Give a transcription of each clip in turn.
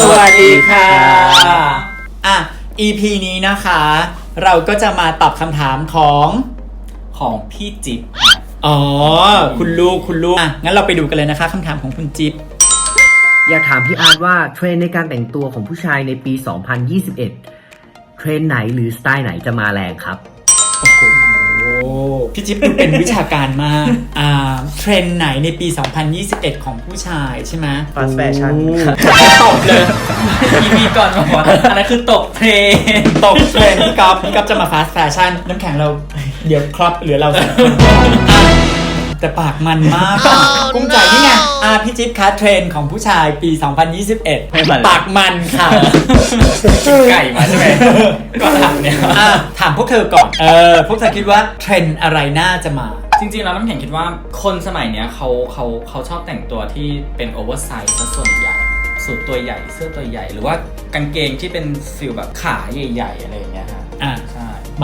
สวัสดีค่ะ อะ EP นี้นะคะ เราก็จะมาตอบคำถามของของพี่จิ๊บอ๋อ คุณลูกคุณลูกอะงั้นเราไปดูกันเลยนะคะคำถามของคุณจิ๊บอยากถามพี่อาร์ตว่าเทรนด์ในการแต่งตัวของผู้ชายในปี 2021 เทรนด์ไหนหรือสไตล์ไหนจะมาแรงครับโอ้โห พี่จิ๊บดูเป็นวิชาการมาก อ่า เทรนด์ไหนในปี 2021 ของผู้ชายใช่ไหม fast fashion ตบเลย EP ก่อนบอกว่าอันนั้นคือตกเทรนด์ตกเทรนด์พี่ก๊อฟพี่ก๊อฟจะมาฟาสต์แฟชั่นน้ำแข็งเราเดี๋ยวครอปเหลือเราสองคนอะ แต่ปากมันมากอะกุ้มใจนี่ไงอะพี่จิ๊บคะเทรนด์ของผู้ชายปี2021ไม่มันปากมันค่ะ กินไก่มาใช่ไหมก็ถามเนี่ย อะถามพวกเธอก่อน เออ พวกเธอคิดว่าเทรนด์อะไรน่าจะมา จริงๆ แล้วน้ำแข็งคิดว่าคนสมัยเนี้ยเขาเขาเขาชอบแต่งตัวที่เป็นโอเวอร์ไซส์ซะส่วนใหญ่สูทตัวใหญ่เสื้อตัวใหญ่ หรือว่ากางเกงที่เป็นฟิลแบบขาใหญ่ ๆ อะไรอย่างเงี้ยฮะ อะใช่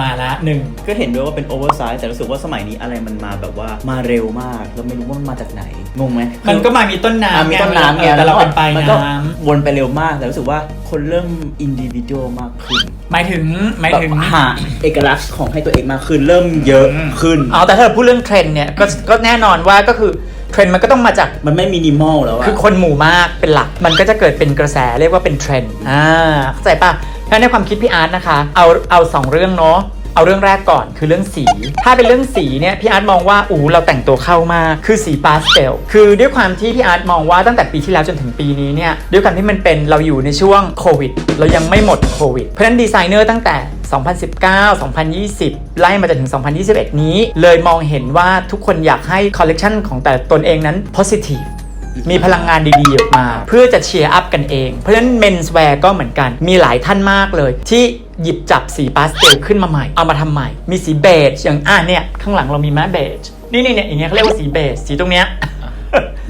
มาละหนึ่ง ก็เห็นด้วยว่าเป็นโอเวอร์ไซส์แต่รู้สึกว่าสมัยนี้อะไรมันมาแบบว่ามาเร็วมาก แล้วไม่รู้ว่ามันมาจากไหน งงไหมมันก็มามีต้นอะน้ำมีต้นน้ำไงแต่เราเป็นปลายมันก็น้วนไปเร็วมาก แต่รู้สึกว่าคนเริ่มอินดิวิ u a l มากขึ้นำหมายถึงหมายแบบถึงหาเอกลักษณ์ของให้ตัวเองมากขึ้นเริ่มเยอะขึ้นเอาแต่ถ้าเราพูดเรื่องเทรนด์เนี่ยก็ก็แน่นอนว่าก็คือเทรนด์มันก็ต้องมาจากมันไม่มินิมอลแล้วอะคือคนหมู่มากเป็นหลัก มันก็จะเกิดเป็นกระแสเรียกว่าเป็นเทรนด์อ่าเข้าใจปะ งั้นในความคิดพี่อาร์ตนะคะ เอาเอาสองเรื่องเนาะเอาเรื่องแรกก่อนคือเรื่องสี ถ้าเป็นเรื่องสีเนี่ยพี่อาร์ตมองว่าอู้เราแต่งตัวเข้ามากคือสีพาสเทลคือด้วยความที่พี่อาร์ตมองว่าตั้งแต่ปีที่แล้วจนถึงปีนี้เนี่ยด้วยความที่มันเป็นเราอยู่ในช่วงโควิดเรายังไม่หมดโควิด เพราะฉะนั้นดีไซเนอร์ตั้งแต่ 2019 2020 ไล่มาจนถึง 2021 นี้ เลยมองเห็นว่าทุกคนอยากให้คอลเลกชันของแต่ตนเองนั้น positive มีพลังงานดีๆออกมา เพื่อจะเชียร์อัพกันเอง เพราะฉะนั้น menswear ก็เหมือนกัน มีหลายท่านมากเลย ที่หยิบจับสีพาสเทลขึ้นมาใหม่ เอามาทำใหม่ มีสีเบจอย่างอ่าเนี่ย ข้างหลังเรามีแมเบจนี่นี่เนี่ยอย่างเงี้ยเขาเรียกว่าสีเบจสีตรงเนี้ย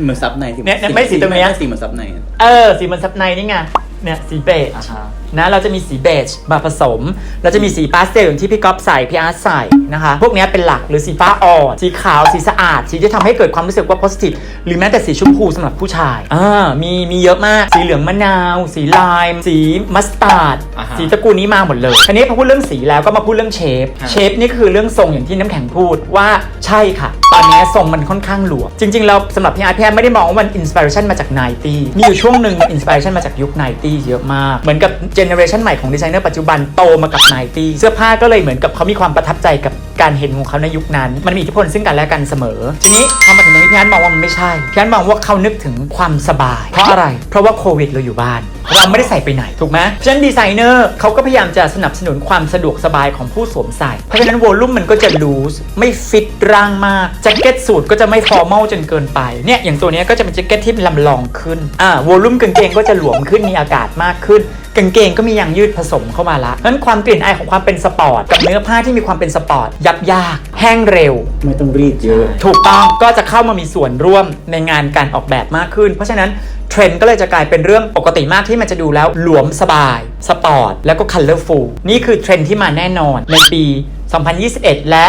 เหมือนซับในสิเนี่ยเนี่ยไม่สีตรงเนี้ยสีเหมือนซับในอะเออสีมันซับในนี่ไง เนี่ยสีเบจอ่าฮะ นะเราจะมีสีเบจมาผสม เราจะมีสีพาสเทลอย่างที่พี่ก๊อฟใส่พี่อาร์ตใส่นะคะ พวกเนี้ยเป็นหลักหรือสีฟ้าอ่อนสีขาวสีสะอาด สีที่ทำให้เกิดความรู้สึกว่า positive หรือแม้แต่สีชมพูสำหรับผู้ชายอ่ามีมีเยอะมาก สีเหลืองมะนาว สีลายมสีมัสตาร์ดอ่าฮะ สีตระกูลนี้มาหมดเลยทีนี้พอพูดเรื่องสีแล้วก็มาพูดเรื่องเชฟฮะเชฟนี่คือเรื่องทรงอย่างที่น้ำแข็งพูดว่าใช่ค่ะตอนนี้ทรงมันค่อนข้างหลวม จริง ๆ แล้วสำหรับพี่อาร์ตพี่อาร์ตไม่ได้มองว่ามันอินสปิเรชันมาจากไนตี้มีอยู่ช่วงหนึ่งอินสปิเรชันมาจากยุคไนตี้เยอะมาก เหมือนกับเจเนอเรชันใหม่ของดีไซเนอร์ปัจจุบันโตมากับไนตี้เสื้อผ้าก็เลยเหมือนกับเขามีความประทับใจกับการเห็นของเขาในยุคนั้น มันมีอิทธิพลซึ่งกันและกันเสมอ ทีนี้พอมาถึงตรงนี้พี่อาร์ตมองว่ามันไม่ใช่พี่อาร์ตมองว่าเขานึกถึงความสบาย เพราะอะไร เพราะว่าโควิดเราอยู่บ้าน เราไม่ได้ใส่ไปไหนถูกไหมเพราะฉะนั้นดีไซเนอร์เขาก็พยายามจะสนับสนุนความสะดวกสบายของผู้สวมใส่ เพราะฉะนั้นวอลลุ่มมันก็จะลูสไม่ฟิตร่างมากแจ็คเก็ตสูทก็จะไม่ฟอร์มอลจนเกินไปเนี่ยอย่างตัวเนี้ยก็จะเป็นแจ็คเก็ตที่ลำลองขึ้นอ่าวอลลุ่มกางเกงก็จะหลวมขึ้นมีอากาศมากขึ้นกางเกงก็มียางยืดผสมเข้ามาละเพราะฉะนั้นความกลิ่นอายของความเป็นสปอร์ตกับเนื้อผ้าที่มีความเป็นสปอร์ตยับยาก แห้งเร็ว ไม่ต้องรีดเยอะ ถูกต้องก็จะเข้ามามีส่วนร่วมในงานการออกแบบมากขึ้น เพราะฉะนั้นเทรนด์ก็เลยจะกลายเป็นเรื่องปกติมากที่มันจะดูแล้วหลวมสบาย สปอร์ต แล้วก็คัลเลอร์ฟูลนี่คือเทรนด์ที่มาแน่นอนในปี 2021 และ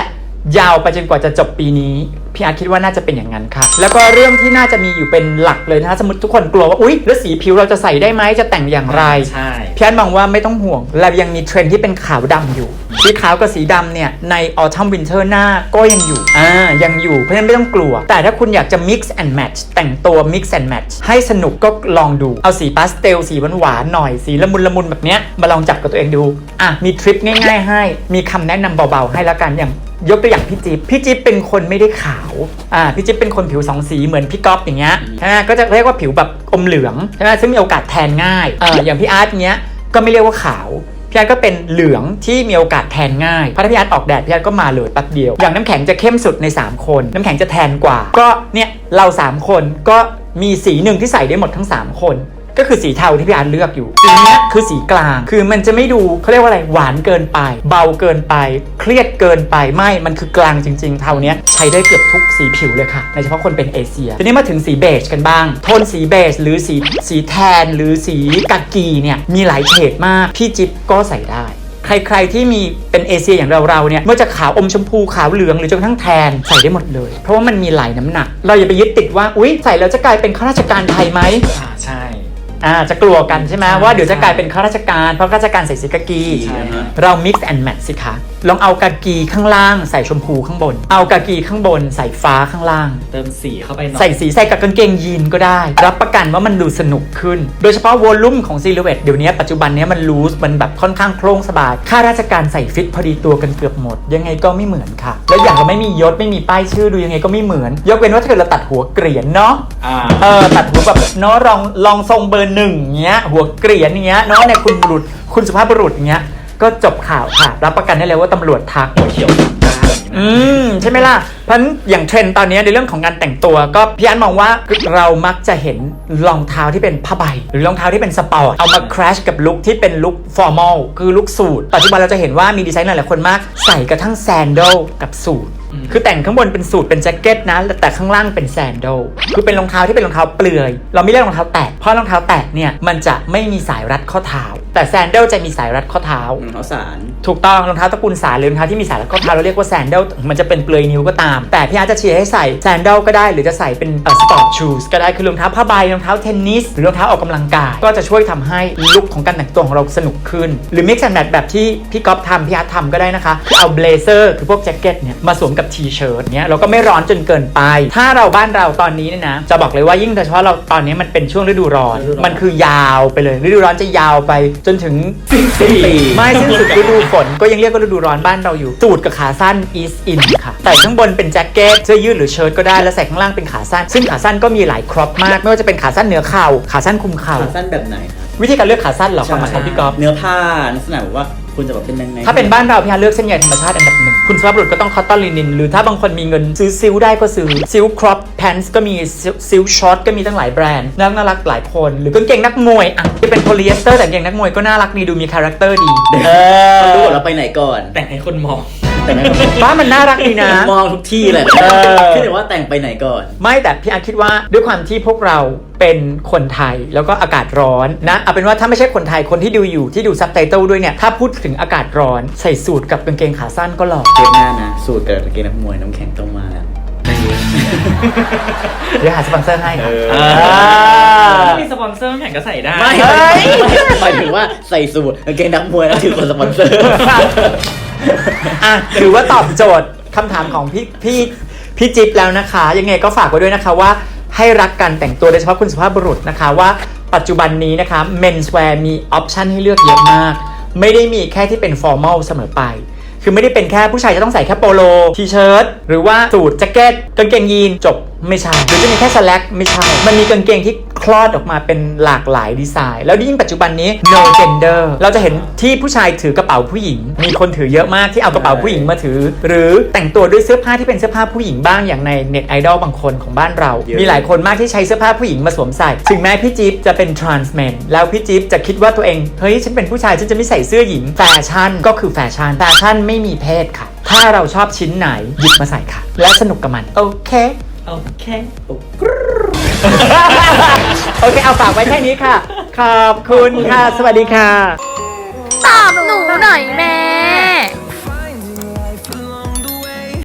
ยาวไปจนกว่าจะจบปีนี้พี่อาร์ตคิดว่าน่าจะเป็นอย่างนั้นค่ะ แล้วก็เรื่องที่น่าจะมีอยู่เป็นหลักเลยนะคะสมมติทุกคนกลัวว่าอุ๊ยแล้วสีผิวเราจะใส่ได้ไหมจะแต่งอย่างไรใช่พี่อันมองว่าไม่ต้องห่วงเรายังมีเทรนด์ที่เป็นขาวดำอยู่ สีขาวกับสีดำเนี่ยใน autumn winter หน้าก็ยังอยู่อ่ายังอยู่เพราะฉะนั้นไม่ต้องกลัว แต่ถ้าคุณอยากจะ mix and match แต่งตัว mix and match ให้สนุกก็ลองดูเอาสีพาสเทลสีหวานๆหน่อยสีละมุนละมุนแบบเนี้ยมาลองจับกับตัวเองดูอะมีทริคง่ายๆให้มีคำแนะนำเบาๆให้แล้วกันอย่าง ยกตัวอย่างพี่จิ๊บพี่จิ๊บเป็นคนไม่ได้ขาวอ่าพี่จิ๊บเป็นคนผิวสองสีเหมือนพี่ก๊อฟอย่างเงี้ยใช่ไหมก็จะเรียกว่าผิวแบบอมเหลืองใช่ไหมซึ่งมีโอกาสแทนง่ายเอออย่างพี่อาร์ตเงี้ยก็ไม่เรียกว่าขาวพี่อาร์ตก็เป็นเหลืองที่มีโอกาสแทนง่ายเพราะถ้าพี่อาร์ตออกแดดพี่อาร์ตก็มาเลยแป๊บเดียว อย่างน้ำแข็งจะเข้มสุดใน 3 คน น้ำแข็งจะแทนกว่า ก็เนี่ยเรา 3 คนก็มีสีหนึ่งที่ใส่ได้หมดทั้ง 3 คน ก็คือสีเทาที่พี่อาร์ตเลือกอยู่สีเนี้ยคือสีกลาง คือมันจะไม่ดูเขาเรียกว่าอะไรหวานเกินไป เบาเกินไป เครียดเกินไปไม่มันคือกลางจริง ๆ เทาเนี้ยใช้ได้เกือบทุกสีผิวเลยค่ะในเฉพาะคนเป็นเอเชียทีนี้มาถึงสีเบจกันบ้าง โทนสีเบจหรือสีสีแทน หรือสีกากีเนี่ยมีหลายเฉดมากพี่จิ๊บก็ใส่ได้ใคร ๆ ที่มีเป็นเอเชียอย่างเราๆเนี่ยไม่ว่าจะขาวอมชมพูขาวเหลืองหรือจนกระทั่งแทนใส่ได้หมดเลย เพราะว่ามันมีหลายน้ำหนัก เราอย่าไปยึดติดว่า อุ๊ย ใส่แล้วจะกลายเป็นข้าราชการไทยไหมอ่าใช่ อ่าจะกลัวกันใช่ไหมว่าเดี๋ยวจะกลายเป็นข้าราชการเพราะข้าราชการใส่สีกากีใช่ฮะเรา mix and match สิคะ ลองเอากากีข้างล่างใส่ชมพูข้างบน เอากากีข้างบนใส่ฟ้าข้างล่าง เติมสีเข้าไปหน่อย ใส่สีใส่กับกางเกงยีนก็ได้ รับประกันว่ามันดูสนุกขึ้น โดยเฉพาะวอลลุ่มของซีลูเวตเดี๋ยวนี้ปัจจุบันเนี้ยมันลูสมันแบบค่อนข้างโครงสบายข้าราชการใส่ฟิตพอดีตัวกันเกือบหมด ยังไงก็ไม่เหมือนค่ะ แล้วอย่างเราไม่มียศไม่มีป้ายชื่อดูยังไงก็ไม่เหมือน ยกเว้นว่าถ้าเกิดเราตัดหัวเกรียนเนาะอ่าเออตัดหัวแบบเนาะลองลองทรงเบอร์หนึ่งเงี้ยหัวเกรียนเงี้ยเนาะเนี่ยคุณบุรุษคุณสุภาพบุรุษเงี้ย ก็จบข่าวค่ะ รับประกันได้เลยว่าตำรวจทัก เขียวสามด้านอย่างนี้นะอืมใช่ไหมล่ะ เพราะฉะนั้นอย่างเทรนด์ตอนนี้ในเรื่องของการแต่งตัวก็พี่อันมองว่าเรามักจะเห็นรองเท้าที่เป็นผ้าใบ หรือรองเท้าที่เป็นสปอร์ตเอามาคราชกับลุคที่เป็นลุคฟอร์มอลคือลุคสูทปัจจุบันเราจะเห็นว่ามีดีไซน์หลายๆคนมากใส่กระทั่งแซนดลกับสูทคือแต่งข้างบนเป็นสูทเป็นแจ็คเก็ตนะแต่ข้างล่างเป็นแซนดลคือเป็นรองเท้าที่เป็นรองเท้าเปลือย เราไม่เรียกรองเท้าแตะเพราะรองเท้าแตะเนี่ยมันจะไม่มีสายรัดข้อเท้า แต่แซนดลจะมีสายรัดข้อเท้า รองเท้าสาร ถูกต้องรองเท้าตระกูลสายหรือรองเท้าที่มีสายแล้วก็เท้าเราเรียกว่าแซนเดลมันจะเป็นเปลือยนิ้วก็ตาม แต่พี่อาร์ตจะเชียร์ให้ใส่แซนเดลก็ได้ หรือจะใส่เป็นสปอร์ตชูสก็ได้คือรองเท้าผ้าใบรองเท้าเทนนิสหรือรองเท้าออกกำลังกายก็จะช่วยทำให้ลุคของการแต่งตัวของเราสนุกขึ้น หรือ mix and match แบบที่พี่ก๊อฟทำพี่อาร์ตทำก็ได้นะคะคือเอาเบลเซอร์คือพวกแจ็คเก็ตเนี่ยมาสวมกับทีเชิ้ตเนี่ยเราก็ไม่ร้อนจนเกินไป ถ้าเราบ้านเราตอนนี้เนี่ยนะจะบอกเลยว่ายิ่งโดยเฉพาะเราตอนนี้มันเป็นช่วงฤดูร้อน ฤดูร้อน มันคือยาวไปเลยฤดูร้อนจะยาวไปจนถึงสิ้นปีไม่สิ้นสุดฤดูฝนก็ยังเรียกว่าฤดูร้อนบ้านเราอยู่สูทกับขาสั้น is in ค่ะใส่ข้างบนเป็นแจ็คเก็ตเสื้อยืดหรือเชิ้ตก็ได้แล้วใส่ข้างล่างเป็นขาสั้น ซึ่งขาสั้นก็มีหลายครอปมากไม่ว่าจะเป็นขาสั้นเหนือเข่าขาสั้นคุมเข่าขาสั้นแบบไหนครับวิธีการเลือกขาสั้นเหรอความหมายของพี่ก๊อฟเนื้อผ้าลักษณะแบบว่า คุณจะแบบเป็นยังไงถ้าเป็นบ้านเราพี่ฮาเลือกเส้นใยธรรมชาติอันดับหนึ่งคุณสุภาพบุรุษก็ต้องคอตตอนลินิน หรือถ้าบางคนมีเงินซื้อซิลได้ก็ซื้อซิลครอปแพนส์ก็มีซิลช็อตก็มีตั้งหลายแบรนด์น่าน่ารักหลายคน หรือกางเกงนักมวยอะที่เป็นโพลีเอสเตอร์แต่กางเกงนักมวยก็น่ารักดีดูมีคาแรคเตอร์ดีเอเขารู้อว่าเราไปไหนก่อน แต่งให้คนมอง แต่งไหนก่อนบ้านมันน่ารักดีนะ มองทุกที่เลยเออ คิดแต่ว่าแต่งไปไหนก่อน ไม่แต่พี่อาร์ตคิดว่าด้วยความที่พวกเราเป็นคนไทยแล้วก็อากาศร้อนนะเอาเป็นว่าถ้าไม่ใช่คนไทยคนที่ดูอยู่ที่ดูซับไตเติลด้วยเนี่ย ถ้าพูดถึงอากาศร้อนใส่สูทกับกางเกงขาสั้นก็หล่อเทปหน้านะ สูตรเกิดเกมนักมวยน้ำแข็งต้องมาแล้ว เดี๋ยวหาสปอนเซอร์ให้เออถ้ามีสปอนเซอร์แข่งก็ใส่ได้ ไม่เฮ้ย หมายถึงว่าใส่สูตรกางเกงนักมวยแล้วถือคนสปอนเซอร์ อะถือว่าตอบโจทย์คำถามของพี่พี่พี่จิ๊บแล้วนะคะ ยังไงก็ฝากไว้ด้วยนะคะว่าให้รักการแต่งตัวโดยเฉพาะคุณสุภาพบุรุษนะคะว่าปัจจุบันนี้นะคะ menswear มีออปชันให้เลือกเยอะมาก ไม่ได้มีแค่ที่เป็น formal เสมอไป คือไม่ได้เป็นแค่ผู้ชายจะต้องใส่แค่โปโล ทีเชิ้ตหรือว่าสูทแจ็คเก็ตกางเกงยีนจบ ไม่ใช่หรือจะมีแค่สแลกไม่ใช่ มันมีกางเกงที่คลอดออกมาเป็นหลากหลายดีไซน์ แล้วยิ่งปัจจุบันนี้ no gender เราจะเห็นที่ผู้ชายถือกระเป๋าผู้หญิง มีคนถือเยอะมากที่เอากระเป๋าผู้หญิงมาถือ หรือแต่งตัวด้วยเสื้อผ้าที่เป็นเสื้อผ้าผู้หญิงบ้างอย่างในเน็ตไอดอลบางคนของบ้านเราเยอะมีหลายคนมากที่ใช้เสื้อผ้าผู้หญิงมาสวมใส่ ถึงแม้พี่จิ๊บจะเป็น trans man แล้วพี่จิ๊บจะคิดว่าตัวเองเฮ้ยฉันเป็นผู้ชายฉันจะไม่ใส่เสื้อหญิงแฟชั่นก็คือแฟชั่นแฟชั่นไม่มีเพศค่ะ ถ้าเราชอบชิ้นไหนหยิบมาใส่ค่ะ และสนุกกับมันโอเค โอเคโอเค เอาฝากไว้แค่นี้ค่ะ ขอบคุณค่ะ สวัสดีค่ะตอบหนูหน่อยแม่